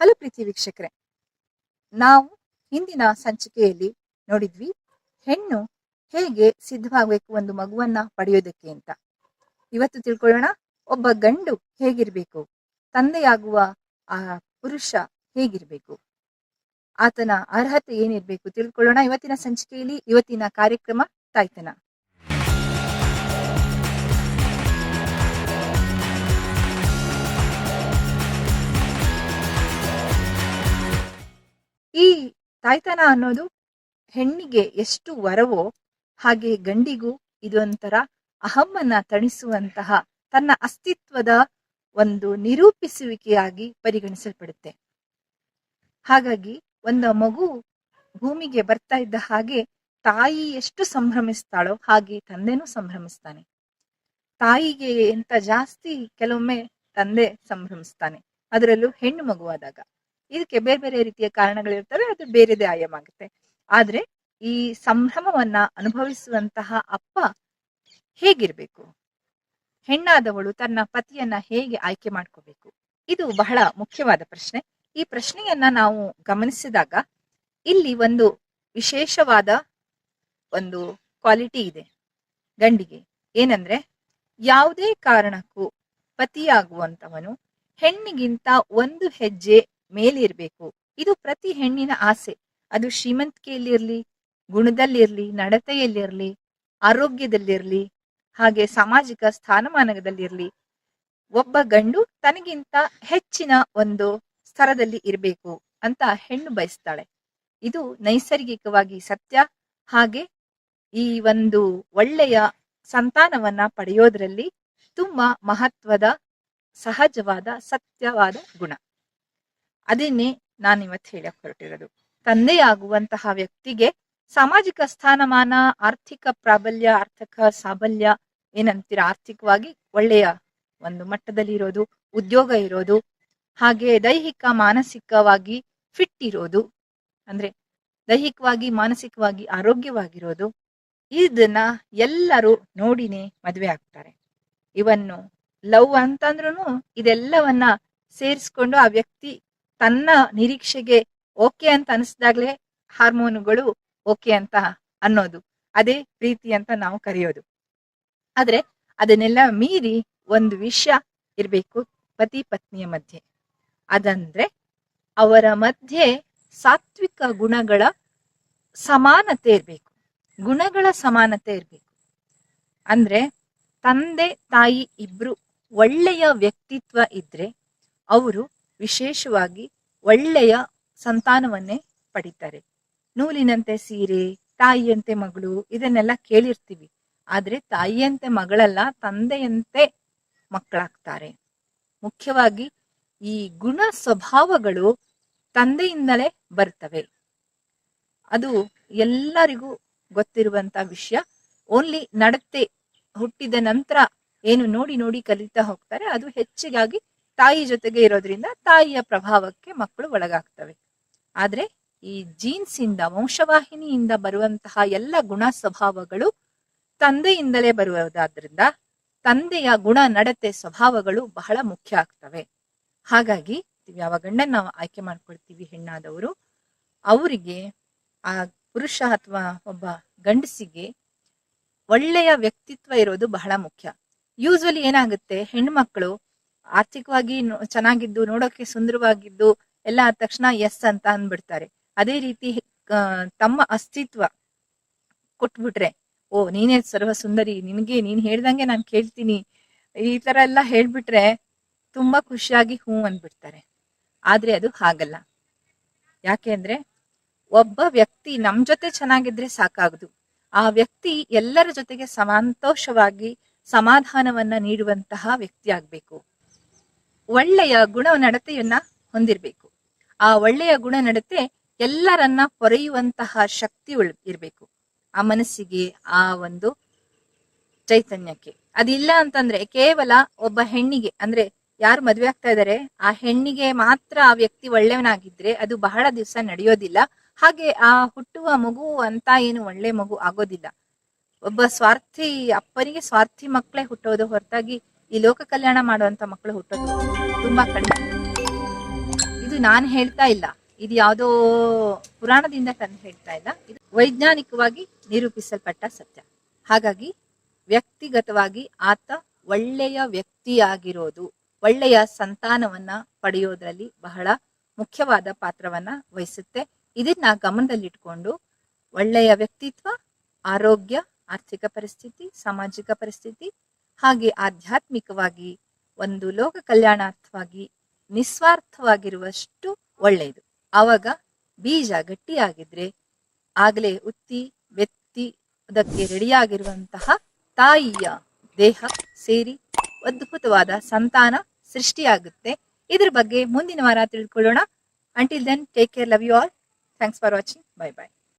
Hello ಪ್ರೀತಿ ವೀಕ್ಷಕರೇ, ನಾವು ಹಿಂದಿನ ಸಂಚಿಕೆಯಲ್ಲಿ ನೋಡಿದ್ವಿ ಹೆಣ್ಣು ಹೇಗೆ ಸಿದ್ಧವಾಗಬೇಕು ಒಂದು ಮಗುವನ್ನ ಪಡೆಯೋದಕ್ಕೆ ಅಂತ. ಇವತ್ತು ತಿಳ್ಕೊಳ್ಳೋಣ, ಒಬ್ಬ ಗಂಡು ಹೇಗಿರ್ಬೇಕು, ತಂದೆಯಾಗುವ ಆ ಪುರುಷ ಹೇಗಿರ್ಬೇಕು, ಆತನ ಅರ್ಹತೆ ಏನಿರ್ಬೇಕು ತಿಳ್ಕೊಳ್ಳೋಣ. ಇವತ್ತಿನ ಸಂಚಿಕೆಯಲ್ಲಿ, ಇವತ್ತಿನ ಕಾರ್ಯಕ್ರಮ ತಾಯ್ತನ. ಈ ತಾಯ್ತನ ಅನ್ನೋದು ಹೆಣ್ಣಿಗೆ ಎಷ್ಟು ವರವೋ ಹಾಗೆ ಗಂಡಿಗೂ ಇದೊಂಥರ ಅಹಮ್ಮನ್ನ ತಣಿಸುವಂತಹ ತನ್ನ ಅಸ್ತಿತ್ವದ ಒಂದು ನಿರೂಪಿಸುವಿಕೆಯಾಗಿ ಪರಿಗಣಿಸಲ್ಪಡುತ್ತೆ. ಹಾಗಾಗಿ ಒಂದು ಮಗು ಭೂಮಿಗೆ ಬರ್ತಾ ಇದ್ದ ಹಾಗೆ ತಾಯಿ ಎಷ್ಟು ಸಂಭ್ರಮಿಸ್ತಾಳೋ ಹಾಗೆ ತಂದೆನೂ ಸಂಭ್ರಮಿಸ್ತಾನೆ. ತಾಯಿಗೆ ಎಂತ ಜಾಸ್ತಿ ಕೆಲವೊಮ್ಮೆ ತಂದೆ ಸಂಭ್ರಮಿಸ್ತಾನೆ. ಅದರಲ್ಲೂ ಹೆಣ್ಣು ಮಗುವಾದಾಗ. ಇದಕ್ಕೆ ಬೇರೆ ಬೇರೆ ರೀತಿಯ ಕಾರಣಗಳಿರ್ತವೆ, ಅದು ಬೇರೆದೇ ಆಯಾಮ ಆಗುತ್ತೆ ಆದ್ರೆ ಈ ಸಂಭ್ರಮವನ್ನ ಅನುಭವಿಸುವಂತಹ ಅಪ್ಪ ಹೇಗಿರ್ಬೇಕು? ಹೆಣ್ಣಾದವಳು ತನ್ನ ಪತಿಯನ್ನ ಹೇಗೆ ಆಯ್ಕೆ ಮಾಡ್ಕೋಬೇಕು? ಇದು ಬಹಳ ಮುಖ್ಯವಾದ ಪ್ರಶ್ನೆ. ಈ ಪ್ರಶ್ನೆಯನ್ನ ನಾವು ಗಮನಿಸಿದಾಗ ಇಲ್ಲಿ ಒಂದು ವಿಶೇಷವಾದ ಒಂದು ಕ್ವಾಲಿಟಿ ಇದೆ ಗಂಡಿಗೆ. ಏನಂದ್ರೆ ಯಾವುದೇ ಕಾರಣಕ್ಕೂ ಪತಿಯಾಗುವಂತವನು ಹೆಣ್ಣಿಗಿಂತ ಒಂದು ಹೆಜ್ಜೆ ಮೇಲಿರ್ಬೇಕು. ಇದು ಪ್ರತಿ ಹೆಣ್ಣಿನ ಆಸೆ. ಅದು ಶ್ರೀಮಂತಿಕೆಯಲ್ಲಿರ್ಲಿ, ಗುಣದಲ್ಲಿರ್ಲಿ, ನಡತೆಯಲ್ಲಿರ್ಲಿ, ಆರೋಗ್ಯದಲ್ಲಿರ್ಲಿ, ಹಾಗೆ ಸಾಮಾಜಿಕ ಸ್ಥಾನಮಾನದಲ್ಲಿರ್ಲಿ, ಒಬ್ಬ ಗಂಡು ತನಗಿಂತ ಹೆಚ್ಚಿನ ಒಂದು ಸ್ತರದಲ್ಲಿ ಇರಬೇಕು ಅಂತ ಹೆಣ್ಣು ಬಯಸ್ತಾಳೆ. ಇದು ನೈಸರ್ಗಿಕವಾಗಿ ಸತ್ಯ. ಹಾಗೆ ಈ ಒಂದು ಒಳ್ಳೆಯ ಸಂತಾನವನ್ನ ಪಡೆಯೋದ್ರಲ್ಲಿ ತುಂಬಾ ಮಹತ್ವದ, ಸಹಜವಾದ, ಸತ್ಯವಾದ ಗುಣ. ಅದನ್ನೇ ನಾನು ಇವತ್ತು ಹೇಳಕ್ ಹೊರಟಿರೋದು. ತಂದೆಯಾಗುವಂತಹ ವ್ಯಕ್ತಿಗೆ ಸಾಮಾಜಿಕ ಸ್ಥಾನಮಾನ, ಆರ್ಥಿಕ ಪ್ರಾಬಲ್ಯ, ಆರ್ಥಿಕ ಸಾಬಲ್ಯ ಏನಂತೀರ? ಆರ್ಥಿಕವಾಗಿ ಒಳ್ಳೆಯ ಒಂದು ಮಟ್ಟದಲ್ಲಿ ಇರೋದು, ಉದ್ಯೋಗ ಇರೋದು, ಹಾಗೆ ದೈಹಿಕ, ಮಾನಸಿಕವಾಗಿ ಫಿಟ್ ಇರೋದು, ಅಂದ್ರೆ ದೈಹಿಕವಾಗಿ, ಮಾನಸಿಕವಾಗಿ ಆರೋಗ್ಯವಾಗಿರೋದು ಇದನ್ನ ಎಲ್ಲರೂ ನೋಡಿನೇ ಮದುವೆ ಆಗ್ತಾರೆ. ಇವನ್ನು ಲವ್ ಅಂತಂದ್ರೂ ಇದೆಲ್ಲವನ್ನ ಸೇರಿಸ್ಕೊಂಡು ಆ ವ್ಯಕ್ತಿ ತನ್ನ ನಿರೀಕ್ಷೆಗೆ ಓಕೆ ಅಂತ ಅನಿಸಿದಾಗ್ಲೇ ಹಾರ್ಮೋನುಗಳು ಓಕೆ ಅಂತ ಅನ್ನೋದು, ಅದೇ ಪ್ರೀತಿ ಅಂತ ನಾವು ಕರೆಯೋದು. ಆದ್ರೆ ಅದನ್ನೆಲ್ಲ ಮೀರಿ ಒಂದು ವಿಷಯ ಇರಬೇಕು ಪತಿ ಪತ್ನಿಯ ಮಧ್ಯೆ. ಅದಂದ್ರೆ ಅವರ ಮಧ್ಯೆ ಸಾತ್ವಿಕ ಗುಣಗಳ ಸಮಾನತೆ ಇರಬೇಕು. ಗುಣಗಳ ಸಮಾನತೆ ಇರಬೇಕು. ಅಂದ್ರೆ ತಂದೆ ತಾಯಿ ಇಬ್ರು ಒಳ್ಳೆಯ ವ್ಯಕ್ತಿತ್ವ ಇದ್ರೆ ಅವರು ವಿಶೇಷವಾಗಿ ಒಳ್ಳೆಯ ಸಂತಾನವನ್ನೇ ಪಡಿತಾರೆ. ನೂಲಿನಂತೆ ಸೀರೆ, ತಾಯಿಯಂತೆ ಮಗಳು ಇದನ್ನೆಲ್ಲ ಕೇಳಿರ್ತೀವಿ. ಆದ್ರೆ ತಾಯಿಯಂತೆ ಮಗಳಲ್ಲ, ತಂದೆಯಂತೆ ಮಕ್ಕಳಾಗ್ತಾರೆ. ಮುಖ್ಯವಾಗಿ ಈ ಗುಣ ಸ್ವಭಾವಗಳು ತಂದೆಯಿಂದಲೇ ಬರ್ತವೆ. ಅದು ಎಲ್ಲರಿಗೂ ಗೊತ್ತಿರುವಂತ ವಿಷಯ. ಓನ್ಲಿ ನಡತೆ ಹುಟ್ಟಿದ ನಂತರ ಏನು ನೋಡಿ ನೋಡಿ ಕಲಿತಾ ಹೋಗ್ತಾರೆ. ಅದು ಹೆಚ್ಚಿಗಾಗಿ ತಾಯಿ ಜೊತೆಗೆ ಇರೋದ್ರಿಂದ ತಾಯಿಯ ಪ್ರಭಾವಕ್ಕೆ ಮಕ್ಕಳು ಒಳಗಾಗ್ತವೆ. ಆದ್ರೆ ಈ ಜೀನ್ಸ್ ಇಂದ ವಂಶವಾಹಿನಿಯಿಂದ ಬರುವಂತಹ ಎಲ್ಲ ಗುಣ ಸ್ವಭಾವಗಳು ತಂದೆಯಿಂದಲೇ ಬರುವುದಾದ್ರಿಂದ ತಂದೆಯ ಗುಣ ನಡತೆ ಸ್ವಭಾವಗಳು ಬಹಳ ಮುಖ್ಯ ಆಗ್ತವೆ. ಹಾಗಾಗಿ ಯಾವ ಗಂಡನ್ನ ನಾವು ಆಯ್ಕೆ ಮಾಡ್ಕೊಳ್ತೀವಿ ಹೆಣ್ಣಾದವರು. ಅವರಿಗೆ ಆ ಪುರುಷ ಅಥವಾ ಒಬ್ಬ ಗಂಡಸಿಗೆ ಒಳ್ಳೆಯ ವ್ಯಕ್ತಿತ್ವ ಇರೋದು ಬಹಳ ಮುಖ್ಯ. ಯೂಸ್ವಲಿ ಏನಾಗುತ್ತೆ ಹೆಣ್ಮಕ್ಳು ಆರ್ಥಿಕವಾಗಿ ಚೆನ್ನಾಗಿದ್ದು, ನೋಡೋಕೆ ಸುಂದರವಾಗಿದ್ದು, ಎಲ್ಲ ಆದ ತಕ್ಷಣ ಎಸ್ ಅಂತ ಅಂದ್ಬಿಡ್ತಾರೆ. ಅದೇ ರೀತಿ ತಮ್ಮ ಅಸ್ತಿತ್ವ ಕೊಟ್ಬಿಟ್ರೆ, ಓ, ನೀನೇ ಸರ್ವ ಸುಂದರಿ ನಿನಗೆ, ನೀನ್ ಹೇಳ್ದಂಗೆ ನಾನು ಕೇಳ್ತೀನಿ, ಈ ತರ ಎಲ್ಲ ಹೇಳ್ಬಿಟ್ರೆ ತುಂಬಾ ಖುಷಿಯಾಗಿ ಹ್ಞೂ ಅಂದ್ಬಿಡ್ತಾರೆ. ಆದ್ರೆ ಅದು ಹಾಗಲ್ಲ. ಯಾಕೆ ಅಂದ್ರೆ, ಒಬ್ಬ ವ್ಯಕ್ತಿ ನಮ್ ಜೊತೆ ಚೆನ್ನಾಗಿದ್ರೆ ಸಾಕಾಗದು. ಆ ವ್ಯಕ್ತಿ ಎಲ್ಲರ ಜೊತೆಗೆ ಸಮಾಂತೋಷವಾಗಿ ಸಮಾಧಾನವನ್ನ ನೀಡುವಂತಹ ವ್ಯಕ್ತಿ ಆಗ್ಬೇಕು. ಒಳ್ಳೆಯ ಗುಣ ನಡತೆಯನ್ನ ಹೊಂದಿರ್ಬೇಕು. ಆ ಒಳ್ಳೆಯ ಗುಣ ನಡತೆ ಎಲ್ಲರನ್ನ ಪೊರೆಯುವಂತಹ ಶಕ್ತಿ ಇರಬೇಕು. ಆ ಮನಸ್ಸಿಗೆ ಆ ಒಂದು ಚೈತನ್ಯಕ್ಕೆ. ಅದಿಲ್ಲ ಅಂತಂದ್ರೆ ಕೇವಲ ಒಬ್ಬ ಹೆಣ್ಣಿಗೆ, ಅಂದ್ರೆ ಯಾರು ಮದುವೆ ಆಗ್ತಾ ಇದಾರೆ, ಆ ಹೆಣ್ಣಿಗೆ ಮಾತ್ರ ಆ ವ್ಯಕ್ತಿ ಒಳ್ಳೆಯವನಾಗಿದ್ರೆ ಅದು ಬಹಳ ದಿವಸ ನಡೆಯೋದಿಲ್ಲ. ಹಾಗೆ ಆ ಹುಟ್ಟುವ ಮಗು ಅಂತ ಏನು ಒಳ್ಳೆ ಮಗು ಆಗೋದಿಲ್ಲ. ಒಬ್ಬ ಸ್ವಾರ್ಥಿ ಅಪ್ಪನಿಗೆ ಸ್ವಾರ್ಥಿ ಮಕ್ಕಳೇ ಹುಟ್ಟೋದು ಹೊರತಾಗಿ ಈ ಲೋಕ ಕಲ್ಯಾಣ ಮಾಡುವಂತ ಮಕ್ಕಳು ಹುಟ್ಟೋದು ತುಂಬಾ ಕಡಿಮೆ. ಇದು ನಾನು ಹೇಳ್ತಾ ಇಲ್ಲ. ಇದು ಯಾವುದೋ ಪುರಾಣದಿಂದ ತಂದು ಹೇಳ್ತಾ ಇಲ್ಲ. ಇದು ವೈಜ್ಞಾನಿಕವಾಗಿ ನಿರೂಪಿಸಲ್ಪಟ್ಟ ಸತ್ಯ. ಹಾಗಾಗಿ ವ್ಯಕ್ತಿಗತವಾಗಿ ಆತ ಒಳ್ಳೆಯ ವ್ಯಕ್ತಿಯಾಗಿರೋದು, ಒಳ್ಳೆಯ ಸಂತಾನವನ್ನ ಪಡೆಯೋದ್ರಲ್ಲಿ ಬಹಳ ಮುಖ್ಯವಾದ ಪಾತ್ರವನ್ನ ವಹಿಸುತ್ತೆ. ಇದನ್ನ ಗಮನದಲ್ಲಿಟ್ಕೊಂಡು ಒಳ್ಳೆಯ ವ್ಯಕ್ತಿತ್ವ, ಆರೋಗ್ಯ, ಆರ್ಥಿಕ ಪರಿಸ್ಥಿತಿ, ಸಾಮಾಜಿಕ ಪರಿಸ್ಥಿತಿ ಹಾಗೆ ಆಧ್ಯಾತ್ಮಿಕವಾಗಿ ಒಂದು ಲೋಕ ಕಲ್ಯಾಣಾರ್ಥವಾಗಿ ನಿಸ್ವಾರ್ಥವಾಗಿರುವಷ್ಟು ಒಳ್ಳೆಯದು. ಆವಾಗ ಬೀಜ ಗಟ್ಟಿಯಾಗಿದ್ರೆ ಆಗಲೇ ಉತ್ತಿ ಬೆತ್ತಿ ಅದಕ್ಕೆ ರೆಡಿಯಾಗಿರುವಂತಹ ತಾಯಿಯ ದೇಹ ಸೇರಿ ಅದ್ಭುತವಾದ ಸಂತಾನ ಸೃಷ್ಟಿಯಾಗುತ್ತೆ. ಇದ್ರ ಬಗ್ಗೆ ಮುಂದಿನ ವಾರ ತಿಳ್ಕೊಳ್ಳೋಣ. Until then take care love you all thanks for watching bye bye